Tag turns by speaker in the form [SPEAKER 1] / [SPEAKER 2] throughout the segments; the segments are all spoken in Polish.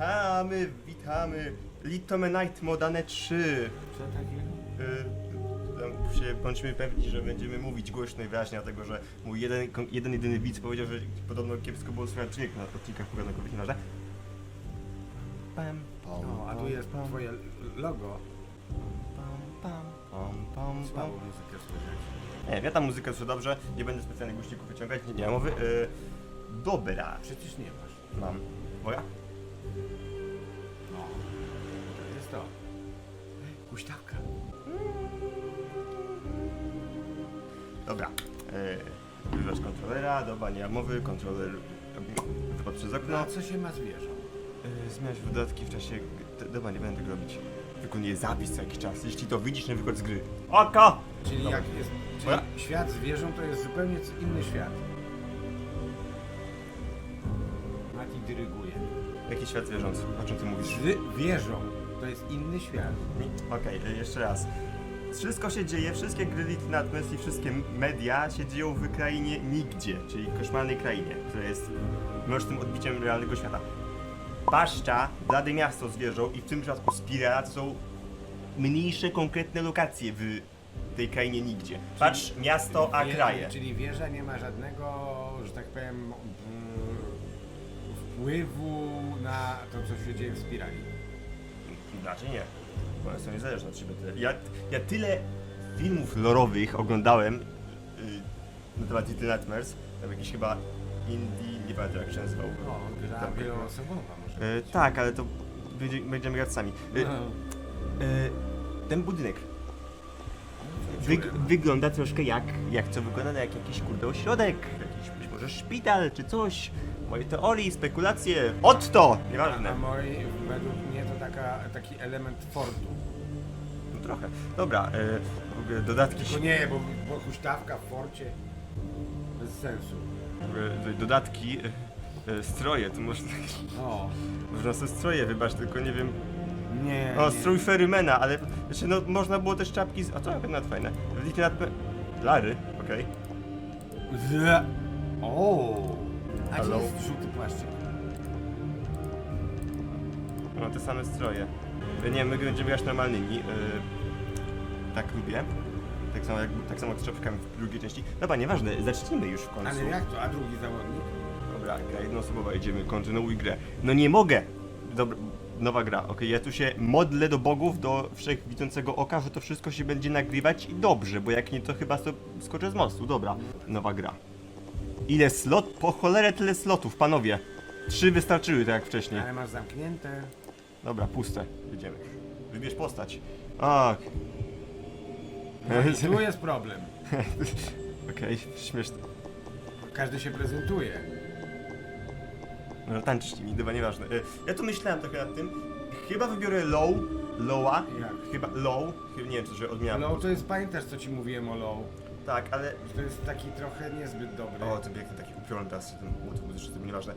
[SPEAKER 1] Witamy, witamy. Litomenite Modane 3.
[SPEAKER 2] Co takiego?
[SPEAKER 1] Y, tam się bądźmy pewni, że będziemy mówić głośno i wyraźnie, dlatego że mój jeden, jeden jedyny widz powiedział, że podobno kiepsko było słychać dźwięk na odcinkach porankowych, nieważne. Pam, pam,
[SPEAKER 2] No, a tu
[SPEAKER 1] pam,
[SPEAKER 2] jest
[SPEAKER 1] pam,
[SPEAKER 2] twoje logo.
[SPEAKER 1] pam, pam, pam, pam, pam.
[SPEAKER 2] Słabo muzykę słychać.
[SPEAKER 1] Nie wiem, ja tam muzykę słyszę dobrze, nie będę specjalnie głośników wyciągać, nie, nie ma mowy. Y, dobra,
[SPEAKER 2] Przecież nie masz.
[SPEAKER 1] mam. Moja?
[SPEAKER 2] No. To jest to. Huśtawka.
[SPEAKER 1] Dobra. Yy, kontrolera, dobra, nie ma mowy, kontroler wypadł przez
[SPEAKER 2] No,
[SPEAKER 1] okno.
[SPEAKER 2] a co się ma zwierzą?
[SPEAKER 1] Yy, zmieniać wydatki w czasie... Dobra, nie będę tego robić. Wykonuję zapis co jakiś czas, jeśli to widzisz na przykład z gry. Oko!
[SPEAKER 2] Czyli
[SPEAKER 1] Dobra.
[SPEAKER 2] jak jest... Czyli
[SPEAKER 1] Moja?
[SPEAKER 2] świat zwierząt to jest zupełnie co- inny świat.
[SPEAKER 1] Jaki świat zwierząt? O czym ty mówisz?
[SPEAKER 2] Zwierzą to jest inny świat.
[SPEAKER 1] Okej, yy, jeszcze raz. Wszystko się dzieje, wszystkie gry Little Nightmares i wszystkie media się dzieją w krainie nigdzie, czyli koszmarnej krainie, która jest mrocznym odbiciem realnego świata. Paszcza, blade miasto zwierzą i w tym przypadku Spira to są mniejsze, konkretne lokacje w tej krainie nigdzie. Patrz, miasto, a
[SPEAKER 2] Wie-
[SPEAKER 1] kraje.
[SPEAKER 2] Czyli wieża nie ma żadnego, że tak powiem, wpływu na to, co się dzieje w spirali.
[SPEAKER 1] Raczej nie, bo one są niezależne od siebie. Ja, ja tyle filmów lorowych oglądałem yy, na temat Little Nightmares, tam jakiś chyba indie, nie pamiętam jak się nazywał.
[SPEAKER 2] No, gra
[SPEAKER 1] Tak,
[SPEAKER 2] wieloosobowa może
[SPEAKER 1] Yy,
[SPEAKER 2] być.
[SPEAKER 1] tak, ale to będzie, będziemy grać sami. Yy,
[SPEAKER 2] No.
[SPEAKER 1] yy, ten budynek
[SPEAKER 2] Dziurę.
[SPEAKER 1] wygląda troszkę jak, jak co wygląda jak jakiś kurde ośrodek, jakiś być może szpital czy coś. Moje teorie, spekulacje, Otto! Nieważne.
[SPEAKER 2] a moi, według mnie to taka, taki element fortu.
[SPEAKER 1] No trochę. Dobra, yy, w ogóle dodatki
[SPEAKER 2] Tylko nie, bo, bo huśtawka w forcie bez sensu.
[SPEAKER 1] W ogóle dodatki, e, e, stroje, to można,
[SPEAKER 2] O,
[SPEAKER 1] można sobie stroje wybrać, tylko nie wiem.
[SPEAKER 2] nie.
[SPEAKER 1] O, strój Ferrymana, ale znaczy, no, można było też czapki z. A to nawet fajne. Widzicie nad. Lary, okej.
[SPEAKER 2] Z... O. A gdzie
[SPEAKER 1] Hello?
[SPEAKER 2] jest żółty płaszczyk?
[SPEAKER 1] No te same stroje. Nie, my będziemy grać normalnymi. e, tak lubię. Tak samo jak tak samo jak z czapkami w drugiej części. Dobra, nieważne, zacznijmy już w końcu.
[SPEAKER 2] Ale jak to? A drugi zawodnik?
[SPEAKER 1] Dobra, gra jednoosobowa, idziemy, kontynuuj grę. No nie mogę! Dobra, nowa gra, okej, ja tu się modlę do bogów, do wszechwidzącego oka, że to wszystko się będzie nagrywać i dobrze, bo jak nie, to chyba so, skoczę z mostu, dobra. Nowa gra. Ile slot? Po cholerę tyle slotów, panowie. Trzy wystarczyły, tak jak wcześniej.
[SPEAKER 2] Ale masz zamknięte.
[SPEAKER 1] Dobra, puste, idziemy. Wybierz postać. Tak.
[SPEAKER 2] No i tu jest problem.
[SPEAKER 1] Okej, śmieszne.
[SPEAKER 2] Każdy się prezentuje.
[SPEAKER 1] No tańczysz nimi, chyba nieważne. E, Ja tu myślałem trochę nad tym. Chyba wybiorę low, lowa.
[SPEAKER 2] Jak?
[SPEAKER 1] Chyba low, chyba nie wiem, czy że odmiana.
[SPEAKER 2] Low to jest, pamiętasz co ci mówiłem o low?
[SPEAKER 1] Tak, ale...
[SPEAKER 2] To jest taki trochę niezbyt dobry.
[SPEAKER 1] O, to piękny taki upiorny teraz, ten utwór muzyczny, to nieważne.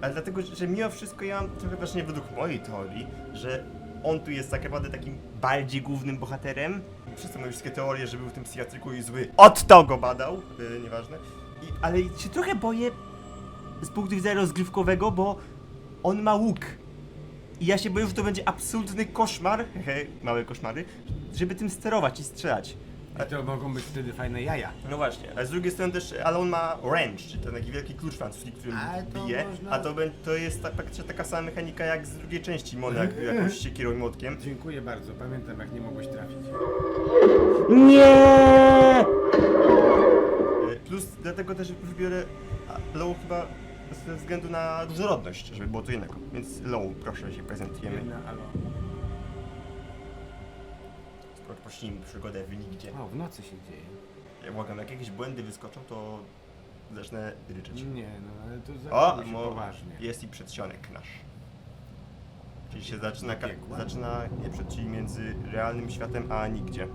[SPEAKER 1] Ale dlatego, że mimo wszystko ja mam trochę wrażenie według mojej teorii, że on tu jest tak naprawdę takim bardziej głównym bohaterem. Wszyscy mają wszystkie teorie, że był w tym psychiatryku i zły. Od to go badał, yy, nieważne. I, ale się trochę boję z punktu widzenia rozgrywkowego, bo on ma łuk. I ja się boję, że to będzie absolutny koszmar, hehe, małe koszmary, żeby tym sterować i strzelać.
[SPEAKER 2] I to mogą być wtedy fajne jaja.
[SPEAKER 1] No właśnie, ale z drugiej strony też, ale on ma wrench, czyli ten taki wielki klucz francuski, którym
[SPEAKER 2] Ale to
[SPEAKER 1] bije,
[SPEAKER 2] można-
[SPEAKER 1] a to, bę- to jest tak, praktycznie taka sama mechanika jak z drugiej części Mona, jak jakąś siekierą i młotkiem.
[SPEAKER 2] Dziękuję bardzo, pamiętam jak nie mogłeś trafić.
[SPEAKER 1] Nie! Plus dlatego też wybiorę a, low chyba ze względu na różnorodność, żeby było to innego. Więc low, proszę się prezentujemy.
[SPEAKER 2] Jedna, alo.
[SPEAKER 1] Rozpocznijmy przygodę w nigdzie.
[SPEAKER 2] O, w nocy się dzieje.
[SPEAKER 1] Ja błagam, jak jakieś błędy wyskoczą, to zacznę ryczeć.
[SPEAKER 2] Nie, no ale to
[SPEAKER 1] O,
[SPEAKER 2] zachowa się
[SPEAKER 1] mo-
[SPEAKER 2] poważnie.
[SPEAKER 1] jest i przedsionek nasz. Czyli się zaczyna, ka-
[SPEAKER 2] Piekła.
[SPEAKER 1] zaczyna nie przed, czyli między realnym światem a nigdzie.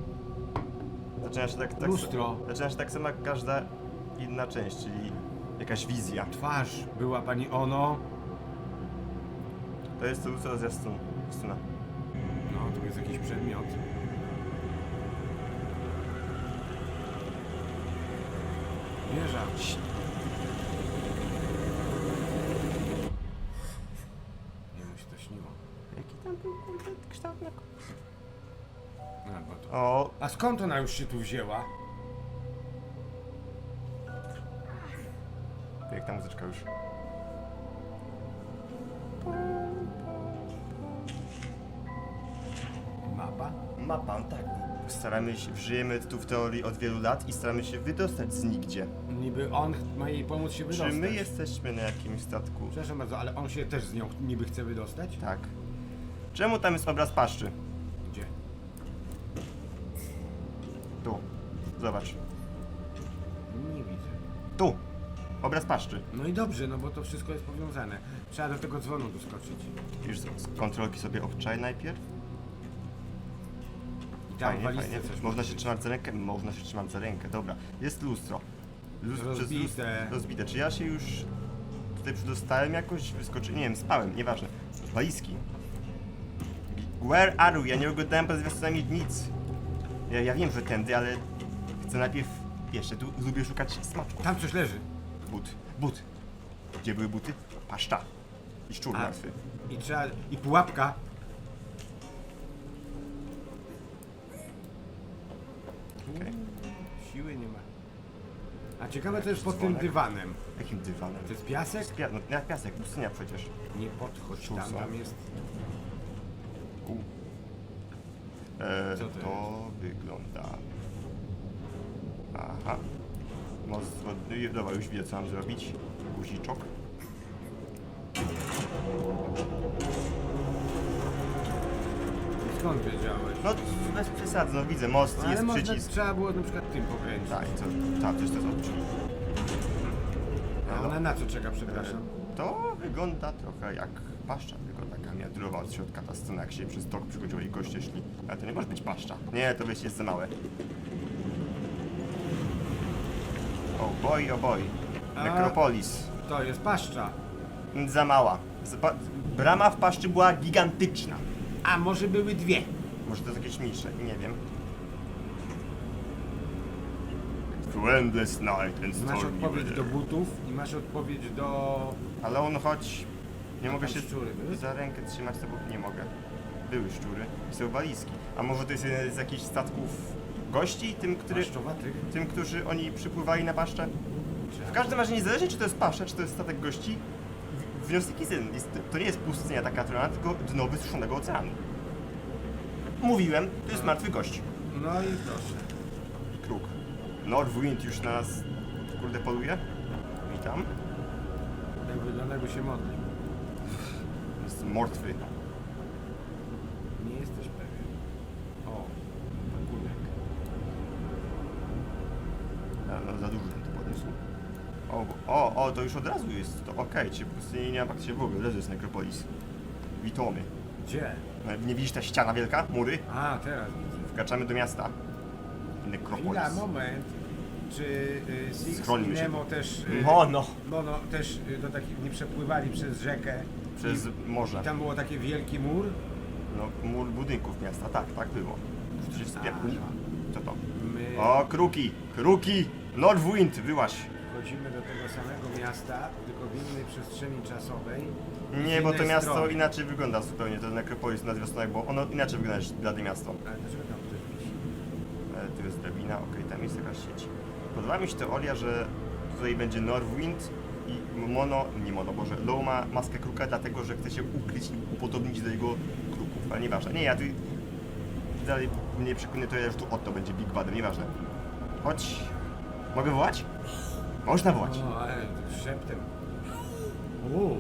[SPEAKER 1] Zaczyna się tak, tak
[SPEAKER 2] Lustro.
[SPEAKER 1] Zaczyna się tak samo jak każda inna część, czyli jakaś wizja.
[SPEAKER 2] Twarz była pani Ono.
[SPEAKER 1] To jest lustro zwiastun. zwiastuna.
[SPEAKER 2] No, tu jest jakiś przedmiot. Wieża. Nie musi to
[SPEAKER 1] tam na ko-
[SPEAKER 2] No, bo to...
[SPEAKER 1] O,
[SPEAKER 2] A skąd ona już się tu wzięła?
[SPEAKER 1] piękna muzyczka już.
[SPEAKER 2] Mapa?
[SPEAKER 1] Mapa, tak. Staramy się, żyjemy tu w teorii od wielu lat i staramy się wydostać z nigdzie.
[SPEAKER 2] Niby on ma jej pomóc się
[SPEAKER 1] Czy
[SPEAKER 2] wydostać.
[SPEAKER 1] my jesteśmy na jakimś statku?
[SPEAKER 2] Przepraszam bardzo, ale on się też z nią niby chce wydostać?
[SPEAKER 1] Tak. Czemu tam jest obraz paszczy?
[SPEAKER 2] Gdzie?
[SPEAKER 1] Tu. Zobacz.
[SPEAKER 2] Nie widzę.
[SPEAKER 1] Tu. Obraz paszczy.
[SPEAKER 2] No i dobrze, no bo to wszystko jest powiązane. Trzeba do tego dzwonu doskoczyć.
[SPEAKER 1] Już z z kontrolki sobie obczaj najpierw. Fajnie,
[SPEAKER 2] walizce
[SPEAKER 1] fajnie.
[SPEAKER 2] coś
[SPEAKER 1] Można się trzymać za rękę? Można się trzymać za rękę, dobra. Jest lustro. Lustro
[SPEAKER 2] Rozbite.
[SPEAKER 1] rozbite. Czy ja się już tutaj przedostałem jakoś? Wyskoczy... Nie wiem, spałem, nieważne. Walizki. Where are you? Ja nie oglądałem pod zwiastunami nic. Ja, ja wiem, że tędy, ale chcę najpierw... Jeszcze tu lubię szukać smaczków.
[SPEAKER 2] Tam coś leży.
[SPEAKER 1] But. But. Gdzie były buty? Paszcza. I szczur
[SPEAKER 2] A.
[SPEAKER 1] martwy.
[SPEAKER 2] I trzeba... I pułapka. Ciekawe co jest pod tym
[SPEAKER 1] Dzwonek.
[SPEAKER 2] dywanem.
[SPEAKER 1] Jakim dywanem?
[SPEAKER 2] To jest piasek?
[SPEAKER 1] Pia no, na piasek, pustynia przecież.
[SPEAKER 2] Nie podchodź tam, tam jest...
[SPEAKER 1] U. E,
[SPEAKER 2] Co to
[SPEAKER 1] to wygląda. Aha. Wodny. Dobra, już widzę co mam zrobić. Guziczok.
[SPEAKER 2] Skąd wiedziałeś?
[SPEAKER 1] No bez przesady, no widzę, most
[SPEAKER 2] No, ale
[SPEAKER 1] jest
[SPEAKER 2] można,
[SPEAKER 1] przycisk.
[SPEAKER 2] trzeba było na przykład tym pokręcić.
[SPEAKER 1] Tak, co? Tak, jest to co? Czyli-
[SPEAKER 2] A ona na co czeka, przepraszam?
[SPEAKER 1] To wygląda trochę jak paszcza, tylko taka miniaturowa od środka ta scena, jak się przez tok przychodziło i goście szli. Ale to nie może być paszcza. Nie, to wiecie, jest za małe. O boj, o boj.
[SPEAKER 2] A-
[SPEAKER 1] Nekropolis.
[SPEAKER 2] To jest paszcza.
[SPEAKER 1] Za mała. Brama w paszczy była gigantyczna.
[SPEAKER 2] A może były dwie?
[SPEAKER 1] Może to jest jakieś mniejsze, nie wiem. Endless night and
[SPEAKER 2] Masz
[SPEAKER 1] stormy
[SPEAKER 2] odpowiedź
[SPEAKER 1] weather.
[SPEAKER 2] do butów i masz odpowiedź do...
[SPEAKER 1] Ale on choć... Nie
[SPEAKER 2] A
[SPEAKER 1] mogę
[SPEAKER 2] tam
[SPEAKER 1] się
[SPEAKER 2] szczury były?
[SPEAKER 1] za rękę trzymać, to bo nie mogę. Były szczury i są walizki. A może to jest jeden z jakichś statków gości, tym, który,
[SPEAKER 2] Paszczowatych?
[SPEAKER 1] tym którzy oni przypływali na paszczę? W każdym razie niezależnie czy to jest pasza, czy to jest statek gości, wniosek jest jeden. Jest, to nie jest pustynia taka naturalna, tylko dno wysuszonego oceanu. Mówiłem, to jest martwy gość.
[SPEAKER 2] No i proszę.
[SPEAKER 1] Kruk. Northwind już na nas, kurde, poluje. Witam.
[SPEAKER 2] Jak wygląda, jakby się modlił.
[SPEAKER 1] Jest martwy.
[SPEAKER 2] O,
[SPEAKER 1] o, to już od razu jest to okej, okay, czy po prostu nie, ma faktycznie w ogóle, to jest nekropolis. Witomy.
[SPEAKER 2] Gdzie?
[SPEAKER 1] No, Nie widzisz ta ściana wielka? Mury?
[SPEAKER 2] A, teraz widzę.
[SPEAKER 1] Wkraczamy do miasta. Nekropolis.
[SPEAKER 2] Chwila, moment. Czy y, Six
[SPEAKER 1] Schronimy
[SPEAKER 2] i
[SPEAKER 1] się
[SPEAKER 2] Nemo też... Y,
[SPEAKER 1] No, no.
[SPEAKER 2] no, no, też y, do takich nie przepływali przez rzekę.
[SPEAKER 1] Przez morze.
[SPEAKER 2] I tam było taki wielki mur.
[SPEAKER 1] No, mur budynków miasta, tak, tak było. Się wstępnie.
[SPEAKER 2] Aha.
[SPEAKER 1] Co to?
[SPEAKER 2] My
[SPEAKER 1] O, kruki! Kruki! Northwind, wyłaś!
[SPEAKER 2] Wchodzimy do tego samego miasta, tylko w innej przestrzeni czasowej.
[SPEAKER 1] Nie, bo to
[SPEAKER 2] innej
[SPEAKER 1] miasto
[SPEAKER 2] strony.
[SPEAKER 1] inaczej wygląda zupełnie, to nekropolis na zwiastunach, bo ono inaczej wygląda niż blade miasto.
[SPEAKER 2] Ale dlaczego tam ktoś wisi?
[SPEAKER 1] E, tu jest drabina, okej, tam jest jakaś sieć. Podoba mi się teoria, że tutaj będzie Northwind i Mono, nie Mono, Boże, Low ma maskę kruka, dlatego że chce się ukryć i upodobnić do jego kruków, ale nieważne. Nie, ja tu dalej mnie przekonuje to, że tu Otto będzie Big Badem, nieważne. Chodź. Mogę wołać? Można wołać.
[SPEAKER 2] O, ale szeptem. U.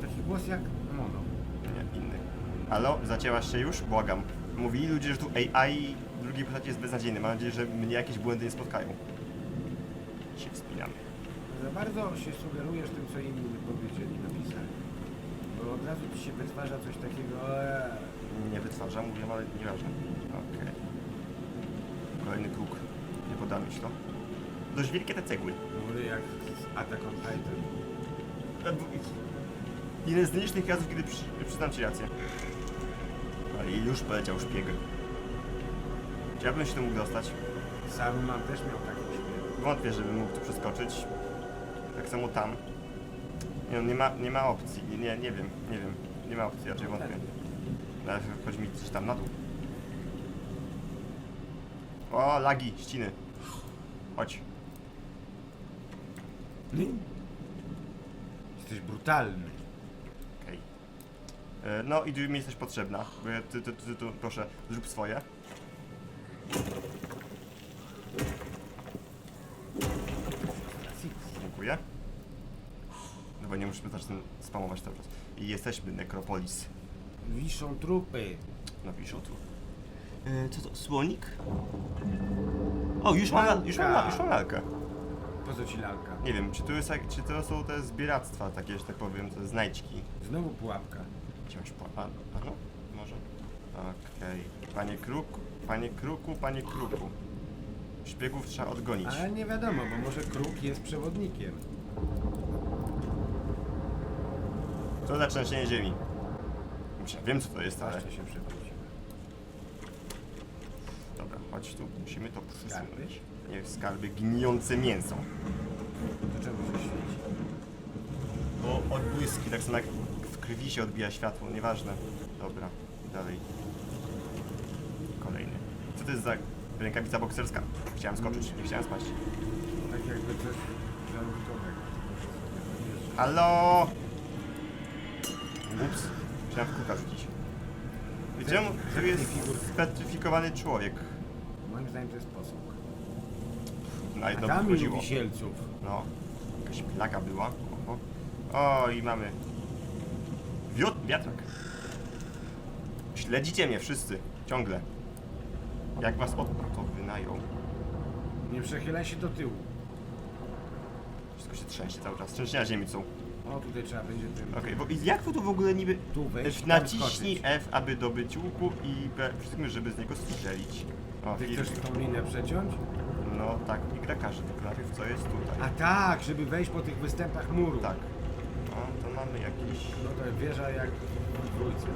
[SPEAKER 2] Taki głos jak mono.
[SPEAKER 1] Nie, inny. Halo, zacięłaś się już? Błagam. Mówili ludzie, że tu AI w drugiej postaci jest beznadziejny. Mam nadzieję, że mnie jakieś błędy nie spotkają. Się wspinamy.
[SPEAKER 2] Za bardzo się sugerujesz tym, co inni powiedzieli, napisali. Bo od razu ci się wytwarza coś takiego. Eee.
[SPEAKER 1] Nie wytwarzam, mówię, ale nieważne. Okej. Kolejny kruk. Nie podamy się to. Dość wielkie te cegły.
[SPEAKER 2] Mury jak z Attack on Titan.
[SPEAKER 1] Jeden z nielicznych razów, kiedy przy, przyznam ci rację. Ale już poleciał szpieg. Czy ja bym się tu mógł dostać?
[SPEAKER 2] Saruman też miał taki śpiew.
[SPEAKER 1] Wątpię, żebym mógł tu przeskoczyć. Tak samo tam. Nie, no, nie, ma, nie ma opcji. Nie, nie, nie wiem, nie wiem. nie ma opcji, raczej wątpię. Ale chodź mi coś tam na dół. O, lagi, ściny. Chodź.
[SPEAKER 2] Jesteś brutalny.
[SPEAKER 1] Okej. E, No i mi jesteś potrzebna. Bo ja- Ty, ty, ty, ty, tu, proszę, zrób swoje. Dziękuję. No bo nie muszę zacząć spamować cały czas. I jesteśmy, Necropolis.
[SPEAKER 2] Wiszą trupy.
[SPEAKER 1] Na tu. E, co to, słonik? O, już mam, la- już mam, la- już mam lalkę.
[SPEAKER 2] Po co ci lalka?
[SPEAKER 1] Nie wiem, czy tu jest, jak- czy to są te zbieractwa takie, że tak powiem, te znajdźki.
[SPEAKER 2] Znowu pułapka.
[SPEAKER 1] Wziąć po... A, a no, może. Okej. Panie Kruku, panie Kruku, panie Kruku. Szpiegów trzeba odgonić.
[SPEAKER 2] Ale nie wiadomo, bo może kruk jest przewodnikiem.
[SPEAKER 1] Co za trzęsienie ziemi? Myślę, wiem co to jest, ale...
[SPEAKER 2] Się przewrócił.
[SPEAKER 1] Chodź tu, musimy to przesunąć. Nie, skarby, gnijące mięso.
[SPEAKER 2] To czemu się świeci?
[SPEAKER 1] Bo odbłyski, tak samo jak w krwi się odbija światło, nieważne. Dobra, dalej. Kolejny. Co to jest za rękawica bokserska? Chciałem skoczyć, nie chciałem spaść.
[SPEAKER 2] Tak jakby coś zarodkowego.
[SPEAKER 1] Halo! Ups, chciałem w kuka rzucić. Czemu tu jest specyfikowany człowiek?
[SPEAKER 2] Moim zdaniem to jest posąg. A tam
[SPEAKER 1] by
[SPEAKER 2] ilu
[SPEAKER 1] chodziło.
[SPEAKER 2] wisielców.
[SPEAKER 1] No, jakaś plaga była. O, i mamy... Wiot, wiatrak. Śledzicie mnie wszyscy, ciągle. Jak was od to wynają?
[SPEAKER 2] Nie przechylaj się do tyłu.
[SPEAKER 1] Wszystko się trzęsie cały czas. Trzęsienia ziemi są.
[SPEAKER 2] O, tutaj trzeba będzie tym.
[SPEAKER 1] Okej, bo i jak wy tu w ogóle niby...
[SPEAKER 2] Tu wejść, tam
[SPEAKER 1] naciśnij
[SPEAKER 2] skoczyć.
[SPEAKER 1] F, aby dobyć łuku i B, wszystkim, żeby z niego strzelić. O,
[SPEAKER 2] Ty chcesz tą linę przeciąć?
[SPEAKER 1] No tak, i gra każe, tylko najpierw co jest tutaj.
[SPEAKER 2] A tak, żeby wejść po tych występach muru.
[SPEAKER 1] Tak. No, to mamy jakiś...
[SPEAKER 2] No to wieża jak w dwójce.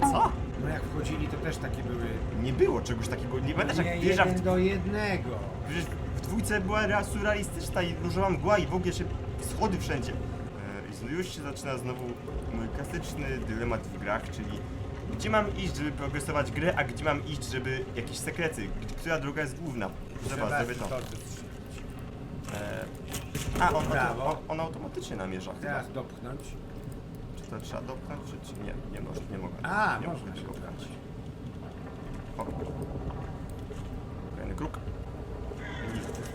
[SPEAKER 1] Co?
[SPEAKER 2] No jak wchodzili, to też takie były.
[SPEAKER 1] Nie było czegoś takiego, nie
[SPEAKER 2] nie
[SPEAKER 1] jak wieża w
[SPEAKER 2] jeden do jednego.
[SPEAKER 1] Przecież w dwójce była rea- surrealistyczna i różowa mgła i w ogóle się schody wszędzie. E, i już się zaczyna znowu mój klasyczny dylemat w grach, czyli gdzie mam iść, żeby progresować grę, a gdzie mam iść, żeby jakieś sekrety, która droga jest główna. Trzeba, żeby to. E, a, on,
[SPEAKER 2] Brawo.
[SPEAKER 1] on, on automatycznie namierza chyba.
[SPEAKER 2] Teraz dopchnąć.
[SPEAKER 1] Czy to trzeba dopchnąć, czy, czy nie? Nie, może, nie mogę.
[SPEAKER 2] A,
[SPEAKER 1] nie
[SPEAKER 2] można się
[SPEAKER 1] dopchnąć. O. Kolejny kruk.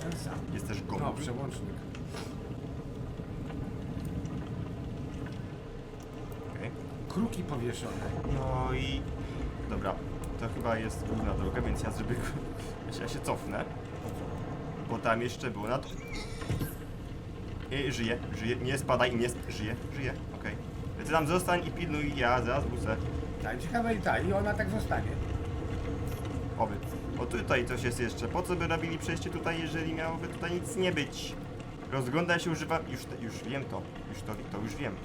[SPEAKER 2] Ten sam.
[SPEAKER 1] Jest też
[SPEAKER 2] No,
[SPEAKER 1] gomuł.
[SPEAKER 2] przełącznik.
[SPEAKER 1] Okej.
[SPEAKER 2] Kruki powieszone.
[SPEAKER 1] No i... Dobra, to chyba jest główna droga, więc ja zrobię... Ja się, cofnę. Bo tam jeszcze było na to. I żyje, żyje, nie spadaj, nie sp... żyje, żyje, okej. Ty tam zostań i pilnuj, ja zaraz wrócę.
[SPEAKER 2] Tak, ciekawe i tak, i ona tak zostanie.
[SPEAKER 1] Oby. O tutaj coś jest jeszcze. Po co by robili przejście tutaj, jeżeli miałoby tutaj nic nie być? Rozgląda się używa... Już, już wiem to. Już to, to już wiem.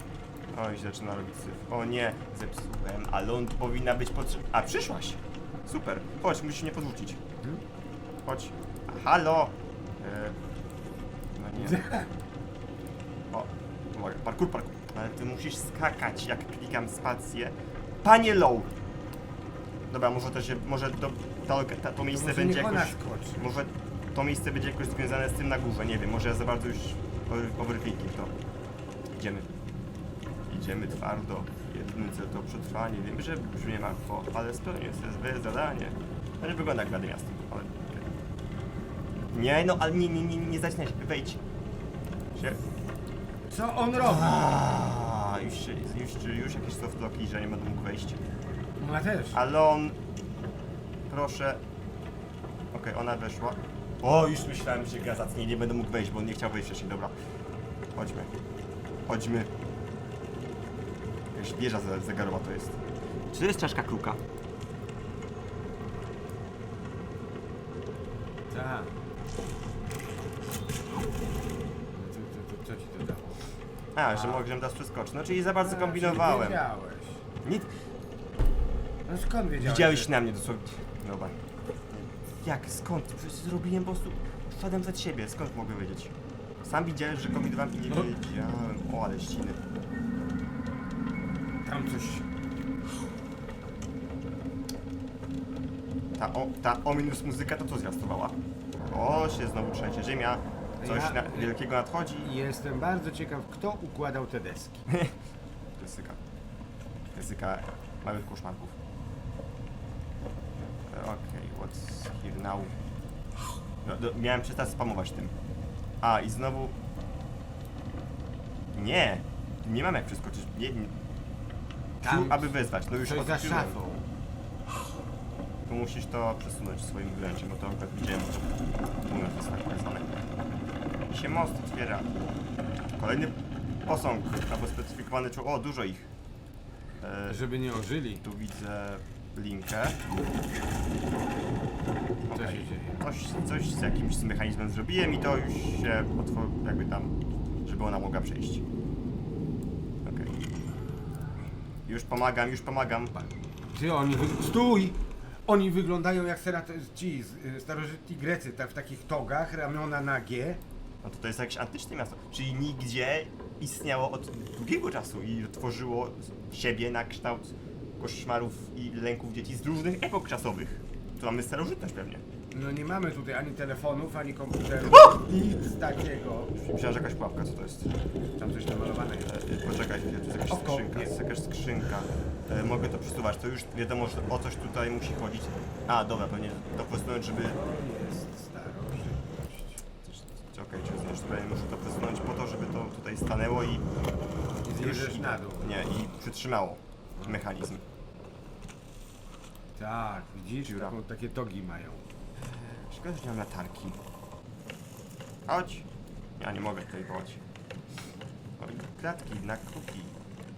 [SPEAKER 1] O, i się zaczyna robić syf. O nie, zepsułem, a ląd powinna być potrzebna. A, przyszłaś! Super. Chodź, musisz mnie podrzucić. Chodź. A, halo! E... No nie. O, uwaga, parkour, parkour. Ale ty musisz skakać, jak klikam spację. Panie Low! Dobra, może to się, może to, to, to, to miejsce
[SPEAKER 2] może
[SPEAKER 1] będzie
[SPEAKER 2] niech ona
[SPEAKER 1] jakoś,
[SPEAKER 2] skoczy.
[SPEAKER 1] może to miejsce będzie jakoś związane z tym na górze, nie wiem, może ja za bardzo już over- overthinking to. Idziemy. Idziemy twardo. Jedyny cel to przetrwanie. Wiem, że brzmi martwo, ale spełnię sobie zadanie. To nie wygląda jak Rady Miasta, ale... Nie, no, ale nie, nie, nie, nie zaczynaj się, wejdź. Się...
[SPEAKER 2] Co on robi?
[SPEAKER 1] A, już, się, już, już jakieś softloki, że nie będę mógł wejść.
[SPEAKER 2] Ona też.
[SPEAKER 1] Ale on... Proszę... Okej, ona weszła. O, już myślałem, że gra zacnie, nie będę mógł wejść, bo on nie chciał wejść wcześniej, dobra. Chodźmy. Chodźmy. Jakaś wieża za- zegarowa to jest. Czy to jest czaszka kruka?
[SPEAKER 2] Tak. No co ci to dało?
[SPEAKER 1] A, że mogłem teraz przeskoczyć. No, czyli za bardzo
[SPEAKER 2] A,
[SPEAKER 1] kombinowałem.
[SPEAKER 2] czyli Wiedziałeś.
[SPEAKER 1] Nie,
[SPEAKER 2] No skąd wiedziałeś?
[SPEAKER 1] widziałeś
[SPEAKER 2] że-
[SPEAKER 1] na mnie dosłownie. Dobra. Jak? Skąd? Przecież zrobiłem po prostu... Wszedłem przed siebie, skąd mogę wiedzieć? Sam widziałeś, że kombinowałem i nie
[SPEAKER 2] No.
[SPEAKER 1] wiedziałem. O, ale ściny.
[SPEAKER 2] Tam coś...
[SPEAKER 1] Ta, o, ta ominus muzyka to co zwiastowała? O, się znowu trzęsie ziemia. Coś
[SPEAKER 2] Ja-
[SPEAKER 1] na, wielkiego nadchodzi.
[SPEAKER 2] Jestem bardzo ciekaw, kto układał te deski.
[SPEAKER 1] Klasyka. Klasyka małych koszmarków. E, Okej, what's here now? No, do, miałem przestać spamować tym. A, i znowu... Nie! Nie mam jak przeskoczyć. Nie, nie.
[SPEAKER 2] Tam
[SPEAKER 1] Tu, aby wezwać. No już
[SPEAKER 2] Coś za
[SPEAKER 1] odkryłem.
[SPEAKER 2] szafą.
[SPEAKER 1] Tu musisz to przesunąć swoim wręczem, bo to akurat widziałem, że to u nas jest tak pokazane. I się most otwiera. Kolejny posąg, albo specyfikowany. O, dużo ich. E,
[SPEAKER 2] Żeby nie ożyli.
[SPEAKER 1] tu widzę linkę.
[SPEAKER 2] Co
[SPEAKER 1] Okej.
[SPEAKER 2] się dzieje?
[SPEAKER 1] Coś, coś z jakimś z mechanizmem zrobiłem i to już się otworzyło, jakby tam, żeby ona mogła przejść. Okej. Już pomagam, już pomagam.
[SPEAKER 2] Ty, oni... Wy... Stój! Oni wyglądają jak serat... ci z- y, starożytni Grecy, tak w takich togach, ramiona nagie.
[SPEAKER 1] No to to jest jakieś antyczne miasto, czyli nigdzie istniało od długiego czasu i tworzyło siebie na kształt koszmarów i lęków dzieci z różnych epok czasowych. Tu mamy starożytność pewnie.
[SPEAKER 2] No nie mamy tutaj ani telefonów, ani komputerów. Nic takiego.
[SPEAKER 1] Myślałem, że jakaś pułapka, co to jest?
[SPEAKER 2] Tam coś namalowane jest.
[SPEAKER 1] E, Poczekaj chwilę, to jest jakaś
[SPEAKER 2] Oko,
[SPEAKER 1] skrzynka,
[SPEAKER 2] nie.
[SPEAKER 1] jest jakaś skrzynka. E, mogę to przesuwać, to już wiadomo, że o coś tutaj musi chodzić. A, dobra, pewnie to przesunąć, żeby...
[SPEAKER 2] To jest starożytność.
[SPEAKER 1] Coś- Okej, czy tutaj muszę to przesunąć po to, żeby to tutaj stanęło i...
[SPEAKER 2] I zjeżdżasz na dół.
[SPEAKER 1] Nie, i przytrzymało mechanizm.
[SPEAKER 2] Tak, widzisz?
[SPEAKER 1] Dziura.
[SPEAKER 2] Taką, takie togi mają.
[SPEAKER 1] Szkoda, że nie mam latarki. Chodź. Ja nie mogę tutaj wołać. O, i klatki na kruki.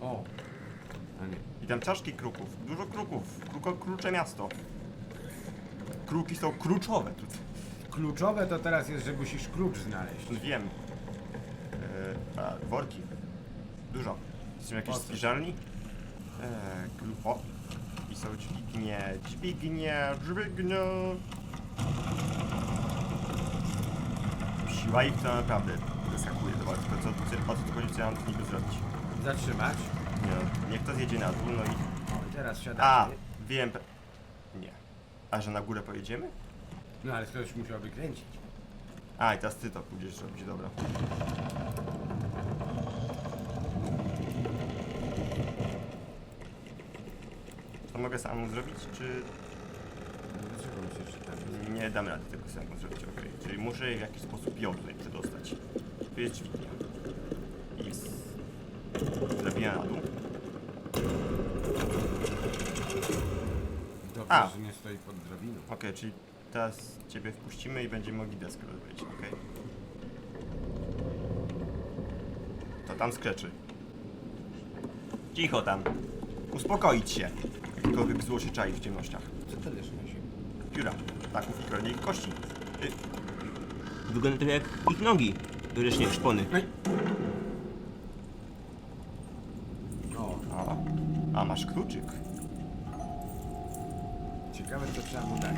[SPEAKER 2] O! A nie.
[SPEAKER 1] I tam czaszki kruków. Dużo kruków. Kruko, krucze miasto. Kruki są kruczowe tutaj.
[SPEAKER 2] Kluczowe to teraz jest, że musisz klucz znaleźć.
[SPEAKER 1] Wiem. E, a, worki. Dużo. Są jakieś
[SPEAKER 2] co?
[SPEAKER 1] spiżarni? Eee, o. I są dźwignie, dźwignie, dźwignie. Siła ich to naprawdę zaskakuje. Zobacz, tylko co, co, o co tu chodzi, co ja mam tu niby zrobić?
[SPEAKER 2] Zatrzymać.
[SPEAKER 1] Nie, no, niech to zjedzie na dół, no i...
[SPEAKER 2] O, i teraz
[SPEAKER 1] A,
[SPEAKER 2] siadacie.
[SPEAKER 1] wiem... Nie. A że na górę pojedziemy?
[SPEAKER 2] No ale ktoś musiał wykręcić.
[SPEAKER 1] A, i teraz ty to pójdziesz robić, dobra. To mogę samemu zrobić, czy
[SPEAKER 2] Że tam jest?
[SPEAKER 1] nie dam rady tego samemu zrobić? Okej, czyli muszę w jakiś sposób ją tutaj przedostać. Tu jest dźwignia. I jest... Drabina na dół.
[SPEAKER 2] Dobrze,
[SPEAKER 1] A.
[SPEAKER 2] że nie stoi pod drabiną.
[SPEAKER 1] Okej, czyli teraz ciebie wpuścimy i będziemy mogli deskę rozbroić, okej? To tam skreczy. Cicho tam. Uspokoić się. Jakkolwiek zło się czai w ciemnościach.
[SPEAKER 2] Co to ziemi?
[SPEAKER 1] Pióra, ptaków i ich kości. Y,
[SPEAKER 3] Wygląda to jak ich nogi. Zresztą nie, szpony.
[SPEAKER 2] Ej. O,
[SPEAKER 1] a, a masz kluczyk.
[SPEAKER 2] ciekawe co trzeba mu dać.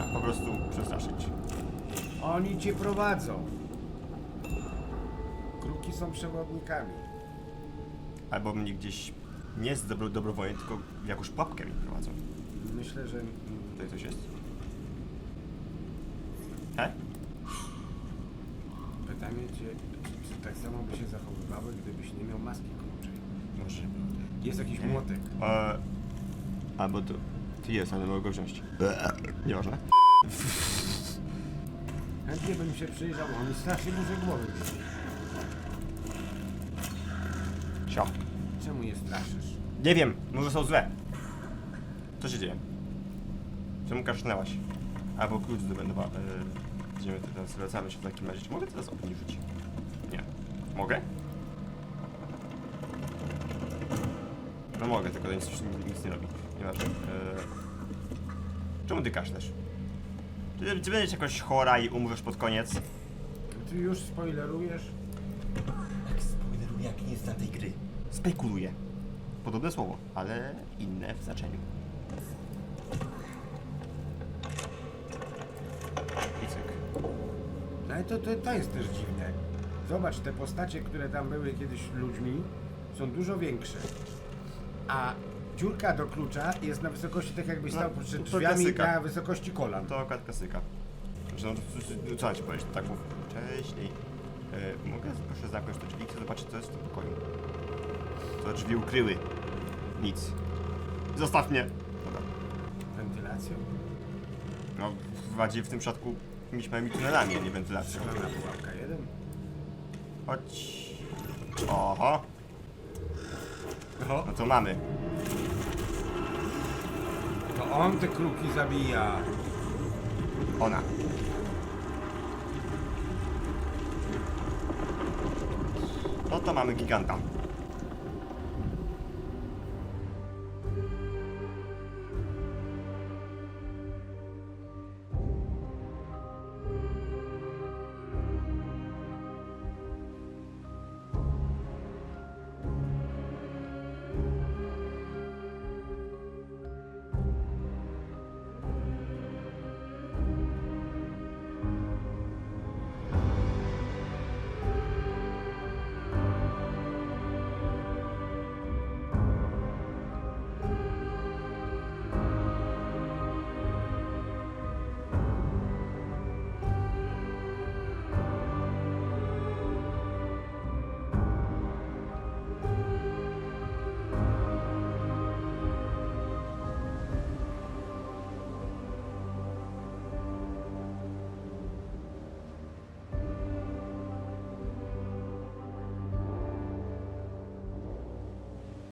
[SPEAKER 1] A, po prostu przestraszyć.
[SPEAKER 2] Oni cię prowadzą. Kruki są przewodnikami.
[SPEAKER 1] Albo mnie gdzieś nie z dobro, dobrowolnie, tylko w jakąś pułapkę mi prowadzą.
[SPEAKER 2] Myślę, że...
[SPEAKER 1] Tutaj coś jest. He?
[SPEAKER 2] Pytanie cię, czy, czy tak samo by się zachowywały, gdybyś nie miał maski kluczej?
[SPEAKER 1] Może.
[SPEAKER 2] Jest jakiś
[SPEAKER 1] Nie.
[SPEAKER 2] młotek.
[SPEAKER 1] E, albo to. Ty jest, ale mogę go wziąć. Nieważne.
[SPEAKER 2] Chętnie bym się przyjrzał, on strasznie duże głowy widzi.
[SPEAKER 1] Sio.
[SPEAKER 2] Czemu je straszysz?
[SPEAKER 1] Nie wiem, może są złe. Co się dzieje? Czemu kaszlnęłaś? Albo klucz zdobędowa. E, idziemy teraz, wracamy się w takim razie. Czy mogę teraz obniżyć? Nie. Mogę? No mogę, tylko to nic, nic nie robi. Nieważne. E, czemu ty kaszlesz? Czy, czy będziesz jakoś chora i umrzesz pod koniec?
[SPEAKER 2] Ty już spoilerujesz?
[SPEAKER 1] Jak spoileruję, jak nie znam tej gry. Spekuluję. Podobne słowo, ale inne w znaczeniu. I cyk.
[SPEAKER 2] No ale to, to, to jest też dziwne. Zobacz, te postacie, które tam były kiedyś ludźmi, są dużo większe. A dziurka do klucza jest na wysokości, tak jakbyś
[SPEAKER 1] No,
[SPEAKER 2] stał przed
[SPEAKER 1] to
[SPEAKER 2] drzwiami
[SPEAKER 1] klasyka.
[SPEAKER 2] na wysokości kolan.
[SPEAKER 1] To okaz klasyka. Że no, to- co ci powiedzieć, tak mów. Cześć, ej. E, mogę proszę zamknąć te drzwi? Chcę zobaczyć, co jest w tym pokoju. Co drzwi ukryły? Nic. Zostaw mnie! Dobra.
[SPEAKER 2] Wentylacją?
[SPEAKER 1] No, bardziej w tym przypadku jakimiś małymi tunelami, a nie wentylacją.
[SPEAKER 2] Strzelana pułapka jeden.
[SPEAKER 1] Chodź. Oho,
[SPEAKER 2] No,
[SPEAKER 1] no to mamy.
[SPEAKER 2] to on te kruki zabija.
[SPEAKER 1] Ona. No to mamy giganta.